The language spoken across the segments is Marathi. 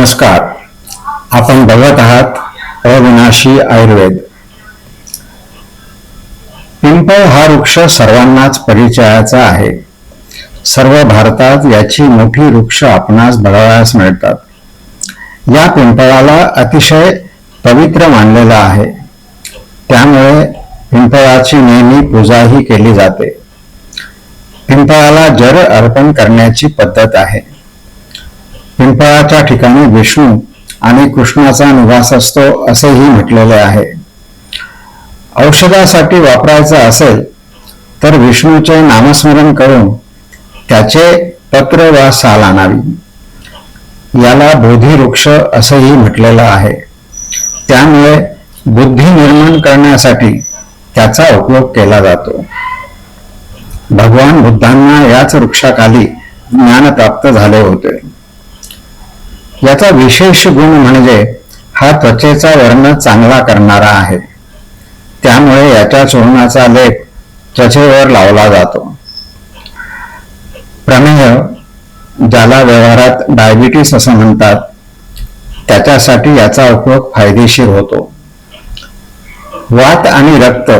नमस्कार. आपण बघत आहात अविनाशी आयुर्वेद. पिंपळ हा वृक्ष सर्वांनाच परिचयाचा आहे. सर्व भारतात याची मोठी वृक्ष आपणास बघावयास मिळतात. या पिंपळाला अतिशय पवित्र मानलेला आहे. त्यामुळे पिंपळाची नेहमी पूजाही केली जाते. पिंपळाला जर अर्पण करण्याची पद्धत आहे पिंपळाच्या ठिकाणी विष्णू आणि कृष्णाचा निवास असतो असेही म्हटलेले आहे. औषधासाठी वापरायचं असेल तर विष्णूचे नामस्मरण करून त्याचे पत्र वा साल आणावी याला बोधी वृक्ष असंही म्हटलेलं आहे. त्यामुळे बुद्धी निर्माण करण्यासाठी त्याचा उपयोग केला जातो. भगवान बुद्धांना याच वृक्षाखाली ज्ञान प्राप्त झाले होते. याचा विशेष गुण म्हणजे हा त्वचेचा वर्ण चांगला करणारा आहे. त्यामुळे याच्या चूर्णाचा लेप त्वचेवर लावला जातो. प्रमेह ज्याला व्यवहारात डायबिटीस असं म्हणतात त्याच्यासाठी याचा उपयोग फायदेशीर होतो. वात आणि रक्त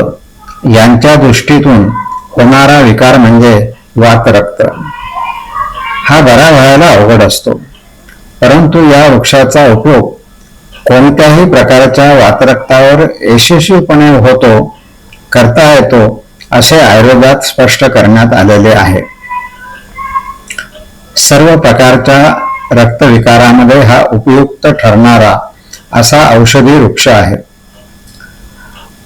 यांच्या दृष्टीतून होणारा विकार म्हणजे वात रक्त हा बरा व्हायला अवघड असतो. परंतु या वृक्षाचा उपयोग कोणत्याही प्रकारच्या वातरक्तावर यशस्वीपणे होतो करता येतो असे आयुर्वेदात स्पष्ट करण्यात आलेले आहे. सर्व प्रकारच्या रक्तविकारामध्ये हा उपयुक्त ठरणारा असा औषधी वृक्ष आहे.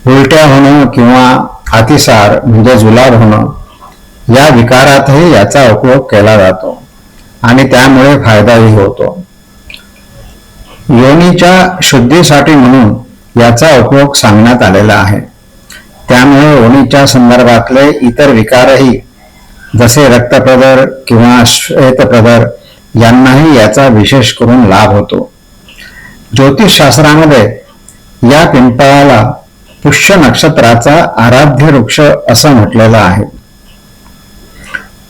उलट्या होणं किंवा अतिसार म्हणजे जुलाब होणं या विकारातही याचा उपयोग केला जातो. आणि त्यामुळे फायदाही होतो. योनीच्या शुद्धीसाठी म्हणून याचा उपयोग सांगण्यात आलेला आहे. त्यामुळे योनीच्या संदर्भातले इतर विकारही जसे रक्तप्रदर किंवा श्वेतप्रदर यांनाही याचा विशेष करून लाभ होतो. ज्योतिषशास्त्रामध्ये या पिंपळाला पुष्य नक्षत्राचा आराध्य वृक्ष असं म्हटलेलं आहे.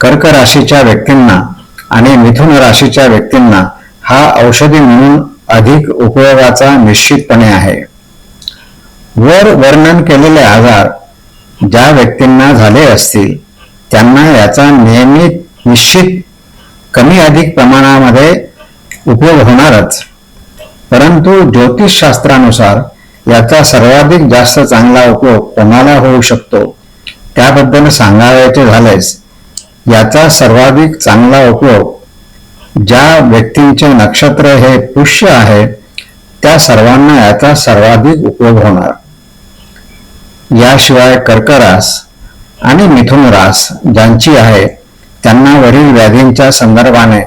कर्क राशीच्या व्यक्तींना आणि मिथुन राशीच्या व्यक्तींना हा औषधी म्हणून अधिक उपयोगाचा निश्चितपणे आहे. वर वर्णन केलेले आजार ज्या व्यक्तींना झाले असतील त्यांना याचा नियमित निश्चित कमी अधिक प्रमाणामध्ये उपयोग होणारच. परंतु ज्योतिषशास्त्रानुसार याचा सर्वाधिक जास्त चांगला उपयोग कोणाला होऊ शकतो त्याबद्दल सांगावयाचे झालेच. याचा सर्वाधिक चांगला उपयोग ज्या व्यक्तींचे नक्षत्र हे पुष्य आहे त्या सर्वांना याचा सर्वाधिक उपयोग होणार. याशिवाय कर्करास आणि मिथुन रास ज्यांची आहे त्यांना वरील व्याधींच्या संदर्भाने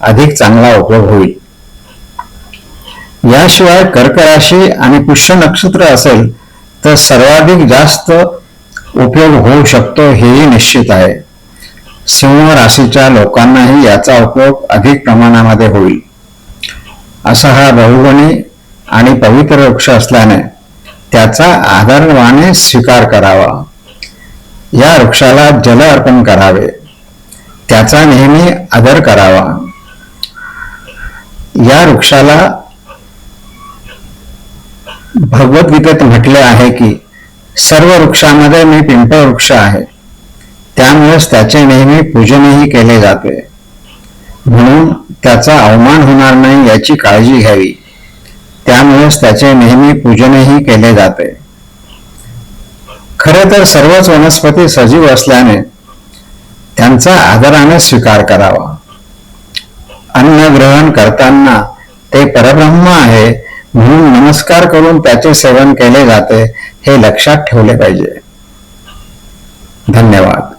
अधिक चांगला उपयोग होईल. याशिवाय कर्कराशी आणि पुष्य नक्षत्र असेल तर सर्वाधिक जास्त उपयोग होऊ शकतो हेही निश्चित आहे. सिंह राशीच्या लोकांनाही याचा उपयोग अधिक प्रमाणामध्ये होईल. असा हा बहुगुणी आणि पवित्र वृक्ष असल्याने त्याचा आदरवाने स्वीकार करावा. या वृक्षाला जल अर्पण करावे. त्याचा नेहमी आदर करावा. या वृक्षाला भगवद्गीतेत म्हटले आहे की सर्व वृक्षामध्ये मी पिंपळ वृक्ष आहे. त्यामुळेच त्याचे नेहमी पूजनही केले जाते. म्हणून त्याचा अवमान होणार नाही याची काळजी घ्यावी. त्यामुळेच त्याचे नेहमी पूजनही केले जाते. खरे तर सर्वच वनस्पती सजीव असल्याने त्यांचा आदराने स्वीकार करावा. अन्न ग्रहण करताना ते परब्रह्म आहे म्हणून नमस्कार करून त्याचे सेवन केले जाते हे लक्षात ठेवले पाहिजे. धन्यवाद.